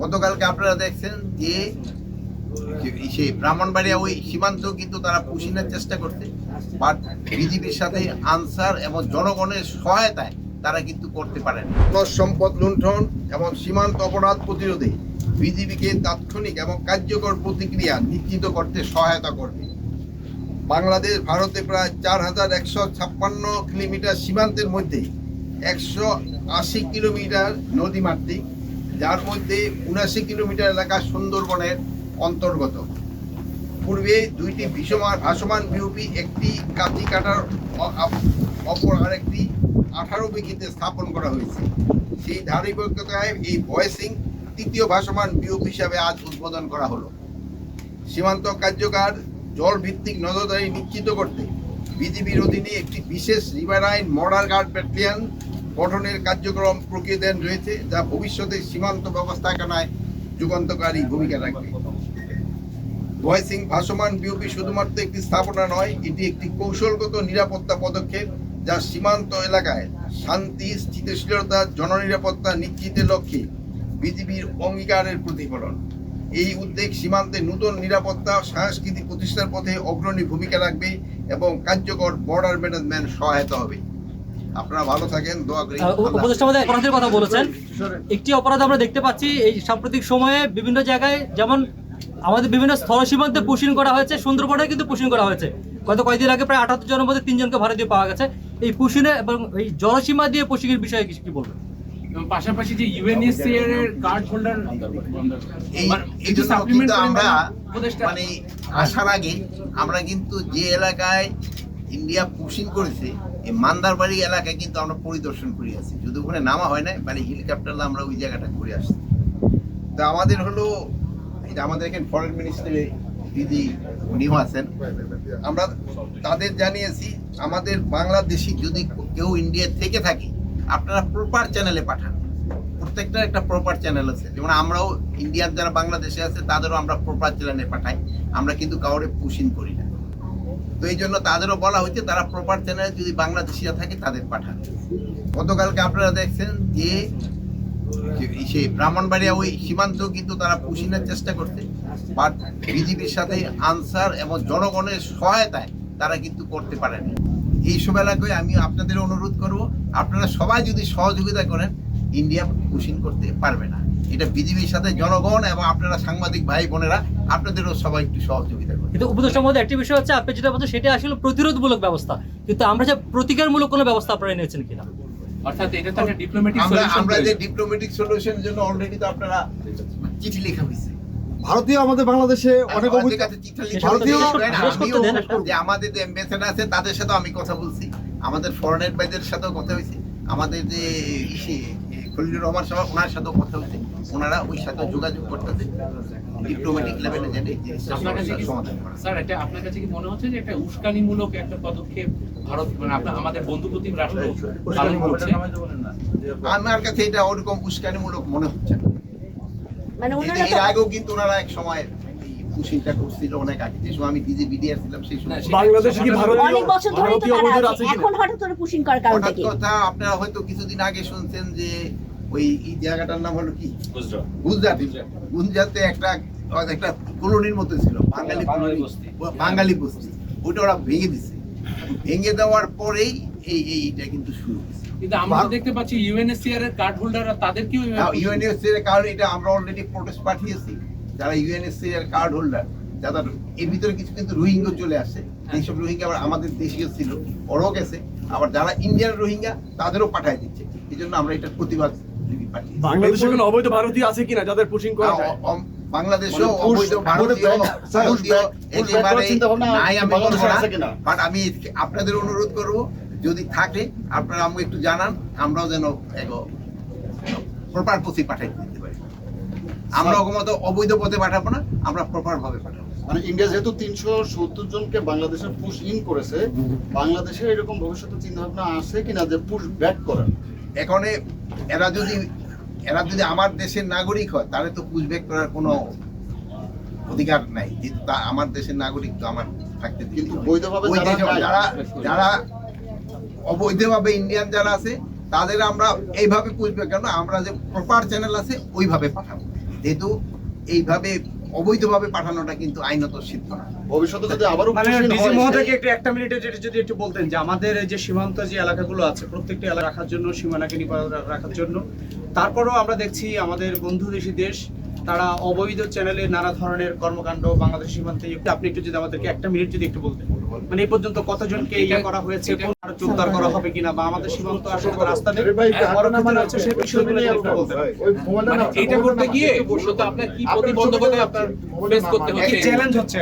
গতকালকে আপনারা দেখছেন যে সেই ব্রাহ্মণবাড়িয়া ওই সীমান্ত কিন্তু তারা পুষিনের চেষ্টা করছে বাট বিজেপির সাথে আনসার এবং জনগণের সহায়তায় তারা কিন্তু করতে পারেন। সম্পদ লুণ্ঠন এবং সীমান্ত অপরাধ প্রতিরোধে বিজেপিকে তাৎক্ষণিক এবং কার্যকর প্রতিক্রিয়া নিশ্চিত করতে সহায়তা করবে। বাংলাদেশ, ভারতে প্রায় চার হাজার একশো ছাপ্পান্ন কিলোমিটার সীমান্তের মধ্যে একশো আশি কিলোমিটার নদীমাতৃক যার মধ্যে উনাশি কিলোমিটার এলাকা সুন্দরবনের অন্তর্গত। পূর্বে দুইটি ভীষমান ভাসমান বিউপি একটি কাঁচি কাটার অপর আরেকটি আঠারো বিঘিতে স্থাপন করা হয়েছে। সেই ধারাবাহিকতায় এই ভয়েসিং তৃতীয় ভাসমান বিউপ হিসাবে আজ উদ্বোধন করা হলো। সীমান্ত কার্যকর জল ভিত্তিক নজরদারি নিশ্চিত করতে বিজিবির অধীনে একটি বিশেষ রিভারাইন মর্ডার গার্ড ব্যাটালিয়ন গঠনের কার্যক্রম প্রক্রিয়াধীন রয়েছে, যা ভবিষ্যতে সীমান্ত ব্যবস্থাপনায় যুগান্তকারী ভূমিকা রাখবে। ভয়েসিং ভাসমান বিওপি শুধুমাত্র একটি স্থাপনা নয়, এটি একটি কৌশলগত নিরাপত্তা পদক্ষেপ যা সীমান্ত এলাকায় শান্তি, স্থিতিশীলতা, জননিরাপত্তা নিশ্চিতের লক্ষ্যে বিজিবির অঙ্গীকারের প্রতিফলন। এই উদ্যোগ সীমান্তে নতুন নিরাপত্তা সংস্কৃতি প্রতিষ্ঠার পথে অগ্রণী ভূমিকা রাখবে এবং কার্যকর বর্ডার ম্যানেজমেন্ট সহায়তা হবে। আপনারা ভালো থাকেন দোয়া করি উপদেষ্টা মধ্যে অপরাধের কথা বলেছেন। একটি অপরাধ আমরা দেখতে পাচ্ছি এই সাম্প্রতিক সময়ে বিভিন্ন জায়গায় যেমন আমাদের বিভিন্ন স্থল সীমান্তে পুশিং করা হয়েছে সুন্দরবনে কিন্তু পুশিং করা হয়েছে। গত কয়েকদিন আগে প্রায় আটাত্তর জনের মধ্যে তিনজনকে ভারতীয় পাওয়া গেছে। এই পুশিনে এবং এই জলসীমা দিয়ে পুশিং এর বিষয়ে কি- কি বলবেন? পাশাপাশি যে ইউএনএসসিআর এর কার্ড হোল্ডার এই মানে জন্য আমরা মানে আসার আগে আমরা কিন্তু যে এলাকায় ইন্ডিয়া পুশিং করেছে, এই মান্দারবাড়ি এলাকায় কিন্তু আমরা পরিদর্শন করে আসি যদি ওখানে নামা হয় না মানে হেলিকপ্টারে আমরা ওই জায়গাটা ঘুরে আসছি। তো আমাদের হলো এটা আমাদের এখানে ফরেন মিনিস্টারে দিদি, উনিও আছেন। আমরা তাদের জানিয়েছি, আমাদের বাংলাদেশি যদি কেউ ইন্ডিয়া থেকে থাকে, আপনারা প্রপার চ্যানেলে পাঠান। প্রত্যেকটা একটা প্রপার চ্যানেল আছে। যেমন আমরাও ইন্ডিয়ার যারা বাংলাদেশে আছে, তাদেরও আমরা প্রপার চ্যানেলে পাঠাই। আমরা কিন্তু কাউরে পুশিং করি না। তো এই জন্য তাদেরও বলা হয়েছে, তারা প্রপার চ্যানেলে যদি বাংলাদেশিরা থাকে তাদের পাঠান গতকালকে আপনারা দেখছেন যে সেই ব্রাহ্মণবাড়িয়া ওই সীমান্ত কিন্তু তারা পুষিনের চেষ্টা করছে বাট বিজেপির সাথে আনসার এবং জনগণের সহায়তায় তারা কিন্তু করতে পারেনি। এইসব এলাকায় আমি আপনাদের অনুরোধ করব, আপনারা সবাই যদি সহযোগিতা করেন ইন্ডিয়া পুষিন করতে পারবে না। এটা বিজেপির সাথে জনগণ এবং আপনারা সাংবাদিক ভাই বোনেরা আপনাদেরও সবাই একটু সহযোগিতা কিন্তু উপদেষ্টার মধ্যে একটি বিষয় হচ্ছে আপনি যেটা বলছেন সেটা আসলে প্রতিরোধমূলক ব্যবস্থা। কিন্তু আমরা যে প্রতিকারমূলক কোনো ব্যবস্থা আপনারা নিয়েছেন কিনা? অর্থাৎ এটা তো একটা ডিপ্লোম্যাটিক সলিউশন আমরা যে ডিপ্লোম্যাটিক সলিউশনের জন্য অলরেডি তো আপনারা চিঠি লেখা হয়েছে। ভারতীয় আমাদের বাংলাদেশে অনেক ভারতীয়- করতে আমিও দেন। যে আমাদের যে অ্যাম্বাসেডার আছে তাদের সাথে আমি কথা বলছি। আমাদের ফরেন অ্যাডভাইজারের সাথেও কথা হয়েছে। আমাদের যে ইসে খলিলুর রহমান সাহেব ওনার সাথেও কথা হয়েছে। ওনারা ওই সাথে যোগাযোগ করতেছে। ডিপ্লোম্যাটিক লেভেলে যেন আপনার কাছে সমাধান করা। স্যার এটা আপনার কাছে কি মনে হচ্ছে যে একটা উস্কানিমূলক একটা পদক্ষেপ ভারত মানে আপনার আমাদের বন্ধুপ্রতিম রাষ্ট্র পালন করছে? আমার কাছে এটা ওরকম উস্কানিমূলক মনে হচ্ছে না। মানে ওনারা এর আগেও কিন্তু ওনারা এক সময় করছিল অনেক আগে। যে সময় আমি ডিজি বিডিআর ছিলাম সেই সময় বাংলাদেশে কি ভারতীয় অনেক বছর ধরেই তো তারা আছে। আছে এখন হঠাৎ করে পুশিং করার কারণটা কি কথা আপনারা হয়তো কিছুদিন আগে শুনছেন যে ওই জায়গাটার নাম হলো কি? গুজরাট। গুজরাটে। একটা একটা কলোনির মতো ছিল বাঙালি বাঙালি বস্তি। বাঙালি ওটা ওরা ভেঙে দিছে। ভেঙে দেওয়ার পরেই এই এই- এইটা কিন্তু শুরু হয়েছে। কিন্তু আমরা দেখতে পাচ্ছি ইউএনএসসিআর এর কার্ড হোল্ডাররা তাদেরকেও ইউএনএসসি এর কারণ এটা আমরা অলরেডি প্রোটেস্ট পাঠিয়েছি। যারা ইউএনএসসি এর কার্ড হোল্ডার যারা এর ভিতরে কিছু কিন্তু রোহিঙ্গা চলে আসে। এইসব রোহিঙ্গা আবার আমাদের দেশীয় ছিল ওরাও গেছে। আবার যারা ইন্ডিয়ান রোহিঙ্গা তাদেরও পাঠায় দিচ্ছে। এই জন্য আমরা এটার প্রতিবাদ বাংলাদেশে কোনো অবৈধ ভারতীয় আছে কিনা যাদের পুশিং করা যায়? বাংলাদেশেও অবৈধ ভারতীয় করার নাই আমি বলব না। বাট আমি আপনাদের অনুরোধ করব যদি থাকে আপনারা আমাকে একটু জানান আমরাও যেন প্রপার পথে পাঠাই দিতে পারি। আমরা ওগুলো অবৈধ পথে পাঠাবো না আমরা প্রপার ভাবে পাঠাবো। মানে ইন্ডিয়া যেহেতু তিনশো সত্তর জনকে বাংলাদেশে পুশ ইন করেছে বাংলাদেশে এরকম ভবিষ্যতে চিন্তা ভাবনা আছে কিনা যে পুশ ব্যাক করেন? এখন এরা যদি এরা যদি আমার দেশের নাগরিক হয় তাহলে তো পুষবেক করার কোনো অধিকার নাই। যেহেতু তা আমার দেশের নাগরিক তো আমার থাকতে কিন্তু বৈধভাবে যারা যারা অবৈধভাবে ইন্ডিয়ান যারা আছে তাদের আমরা এইভাবে পুষবে কেন আমরা যে প্রপার চ্যানেল আছে ওইভাবে পাঠাবো। যেহেতু এইভাবে অবৈধভাবে পাঠানোটা কিন্তু আইনত সিদ্ধ না। ভবিষ্যতে যদি আবারও মানে ডিসি মহোদয়কে একটু একটা মিনিটে যেটা যদি একটু বলতেন যে আমাদের যে সীমান্ত যে এলাকাগুলো আছে প্রত্যেকটি এলাকা রাখার জন্য সীমানাকে নিরাপদ রাখার জন্য তারপরেও আমরা দেখছি আমাদের বন্ধু দেশি দেশ তারা অবৈধ চ্যানেলে নানা ধরনের কর্মকাণ্ড বাংলাদেশ সীমান্তে আপনি একটু যদি আমাদেরকে একটা মিনিট যদি একটু বলতেন। মানে এই পর্যন্ত কতজনকে ইয়ে করা হয়েছে জোরদার করা হবে কিনা বা আমাদের সীমান্ত আসলে রাস্তা নেই পরবর্তীতে হচ্ছে সেই বিষয়গুলো যদি একটু বলতেন মানে এটা করতে গিয়ে আপনার কি প্রতিবন্ধকতা আপনার ফেস করতে হচ্ছে? চ্যালেঞ্জ হচ্ছে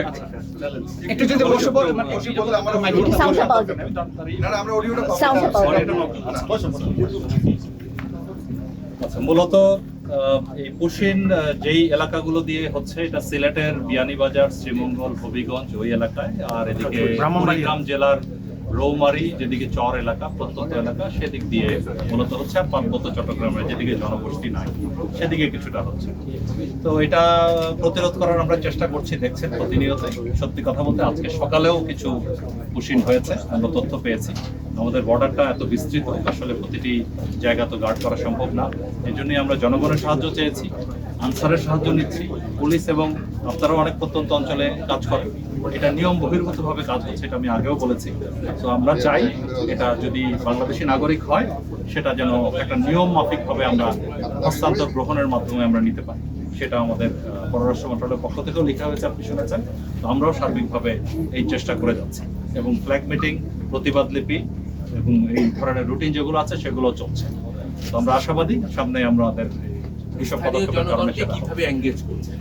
একটু যদি বসে বল মানে বসে বললে আমার পাওয়া যাবে। সাউন্ডটা পাওয়া যাবে। আচ্ছা মূলত আহ, এই পুশিন যেই এলাকাগুলো দিয়ে হচ্ছে এটা সিলেটের বিয়ানীবাজার শ্রীমঙ্গল হবিগঞ্জ ওই এলাকায় আর এদিকে কুড়িগ্রাম জেলার রৌমারি যেদিকে চর এলাকা, প্রত্যন্ত এলাকা, সেদিক দিয়ে মূলত হচ্ছে পার্বত্য চট্টগ্রামের যেদিকে জনগোষ্ঠী নাই, সেদিকে কিছুটা হচ্ছে। তো এটা প্রতিরোধ করার আমরা চেষ্টা করছি, দেখছেন প্রতিনিয়ত সত্যি কথা বলতে আজকে সকালেও কিছু পুশিন হয়েছে, আমরা তথ্য পেয়েছি। আমাদের বর্ডারটা এত বিস্তৃত, আসলে প্রতিটি জায়গা তো গার্ড করা সম্ভব না। এই জন্যই আমরা জনগণের সাহায্য চেয়েছি, আনসারের সাহায্য নিচ্ছি, পুলিশ এবং আপনারাও অনেক প্রত্যন্ত অঞ্চলে কাজ করেন এটা নিয়ম বহির্ভূতভাবে কাজ হচ্ছে এটা আমি আগেও বলেছি। তো আমরা চাই এটা যদি বাংলাদেশি নাগরিক হয় সেটা যেন একটা নিয়ম মাফিকভাবে আমরা হস্তান্তর গ্রহণের মাধ্যমে আমরা নিতে পারি। সেটা আমাদের পররাষ্ট্র মন্ত্রণালয়ের পক্ষ থেকেও লেখা হয়েছে আপনি শুনেছেন। তো আমরাও সার্বিকভাবে এই চেষ্টা করে যাচ্ছি। এবং ফ্ল্যাগ মিটিং প্রতিবাদ লিপি এবং এই ধরনের রুটিন যেগুলো আছে সেগুলো চলছে। তো আমরা আশাবাদী সামনে আমরা আমাদের এইসব পদক্ষেপের কারণে। কীভাবে এঙ্গেজ করছে?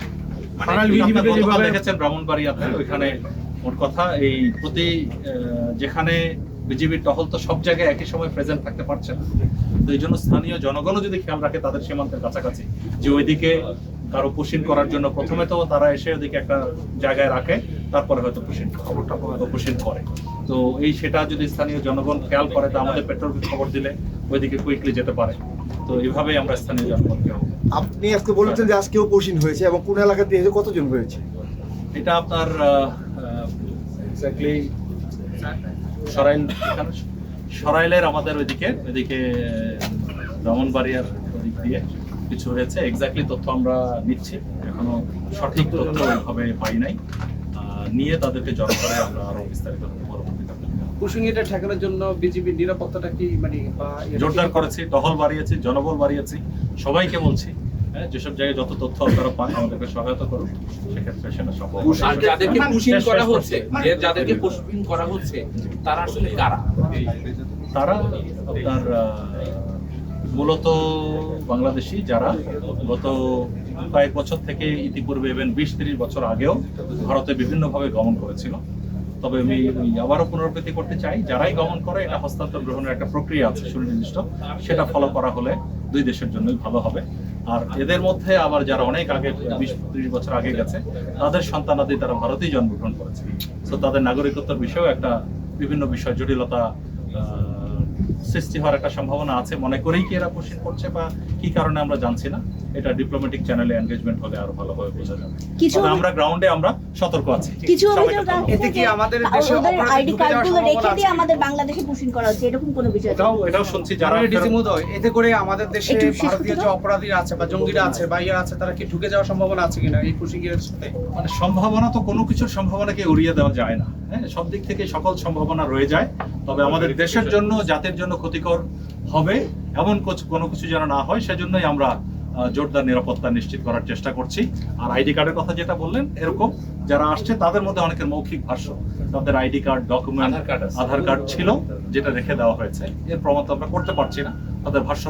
মানে ব্রাহ্মণবাড়িয়াতে ওইখানে মোট কথা এই প্রতি যেখানে বিজেপির টহল তো সব জায়গায় একই সময় প্রেজেন্ট থাকতে পারছে না। তো এই জন্য স্থানীয় জনগণও যদি খেয়াল রাখে তাদের সীমান্তের কাছাকাছি। যে ওইদিকে কারও পুষিন করার জন্য প্রথমে তো তারা এসে ওদিকে একটা জায়গায় রাখে তারপরে হয়তো পুষিন খবরটা পুষিন করে। তো এই সেটা যদি স্থানীয় জনগণ খেয়াল করে তো আমাদের পেট্রোল খবর দিলে ওইদিকে কুইকলি যেতে পারে। তো এইভাবেই আমরা স্থানীয় জনগণকে আপনি আজকে বলেছেন যে আজকেও পশ্চিম হয়েছে এবং কোন এলাকাতে এসে কতজন হয়েছে? এটা আপনার এক্স্যাক্টলি সরাইল সরাইলের আমাদের ওইদিকে ওইদিকে ব্রাহ্মণবাড়িয়ার ওদিক দিয়ে কিছু হয়েছে। এক্স্যাক্টলি তথ্য আমরা নিচ্ছি। এখনও সঠিক তথ্য ওইভাবে পাই নাই। নিয়ে তাদেরকে জড়ো করে আমরা আরও বিস্তারিত। কুসুঙ্গিটা ঠেকানোর জন্য বিজেপির নিরাপত্তাটা কি মানে জোরদার করেছি টহল বাড়িয়েছি জনবল বাড়িয়েছি সবাইকে বলছি হ্যাঁ, যেসব জায়গায় যত তথ্য আপনারা পান আমাদেরকে সহায়তা করুন সেক্ষেত্রে সেটা সম্ভব যাদেরকে পুশিং করা হচ্ছে যে যাদেরকে পুশিং করা হচ্ছে তারা আসলে কারা? তারা আপনার মূলত বাংলাদেশি যারা গত কয়েক বছর থেকে ইতিপূর্বে ইভেন বিশ তিরিশ বছর আগেও ভারতে বিভিন্নভাবে গমন করেছিল। তবে আমি আবারও পুনরাবৃত্তি করতে চাই। যারাই গমন করে, এটা হস্তান্তর গ্রহণের একটা প্রক্রিয়া আছে সুনির্দিষ্ট। সেটা ফলো করা হলে দুই দেশের জন্যই ভালো হবে। আর এদের মধ্যে আবার যারা অনেক আগে, বিশ, ত্রিশ বছর আগে গেছে, তাদের সন্তানাদি তারা ভারতেই জন্মগ্রহণ করেছে। তো তাদের নাগরিকত্বের বিষয়েও একটা বিভিন্ন বিষয়, জটিলতা সৃষ্টি হওয়ার একটা সম্ভাবনা আছে। মনে করেই কি এরা পুষিন করছে বা কি কারণে আমরা জানছি না। এটা ডিপ্লোম্যাটিক চ্যানেলে এনগেজমেন্ট হলে আরও ভালোভাবে বোঝা যাবে। কিছু আমরা গ্রাউন্ডে আমরা সতর্ক আছি। কিছু অভিযোগ এতে কি আমাদের দেশে আইডি ঢুকে যাওয়ার কার্ডগুলো রেখে সম্ভাবনা দিয়ে আছে? আমাদের বাংলাদেশে পুশিং করা হচ্ছে এরকম কোনো বিষয় আছে? এটাও এটাও শুনছি যারা মহোদয় এতে করে আমাদের দেশে ভারতীয় যে অপরাধীরা আছে বা জঙ্গিরা আছে বা ইয়ে আছে তারা কি ঢুকে যাওয়ার সম্ভাবনা আছে কিনা এই কুসুঙ্গির সাথে? মানে সম্ভাবনা তো কোনো কিছুর সম্ভাবনাকে উড়িয়ে দেওয়া যায় না। হ্যাঁ সব দিক থেকে সকল সম্ভাবনা রয়ে যায়। তবে আমাদের দেশের জন্য জাতির জন্য ক্ষতিকর হবে এমন কোনো কিছু যেন না হয় সেজন্যই আমরা জোরদার নিরাপত্তা নিশ্চিত করার চেষ্টা করছি। আর আইডি কার্ডের কথা যেটা বললেন এরকম যারা আসছে তাদের মধ্যে অনেকের মৌখিক ভাষ্য। তাদের ID card document Aadhaar card Aadhaar card ছিল যেটা রেখে দেওয়া হয়েছে। এর প্রমাণ তো আমরা করতে পারছি না। তাদের ভাষ্য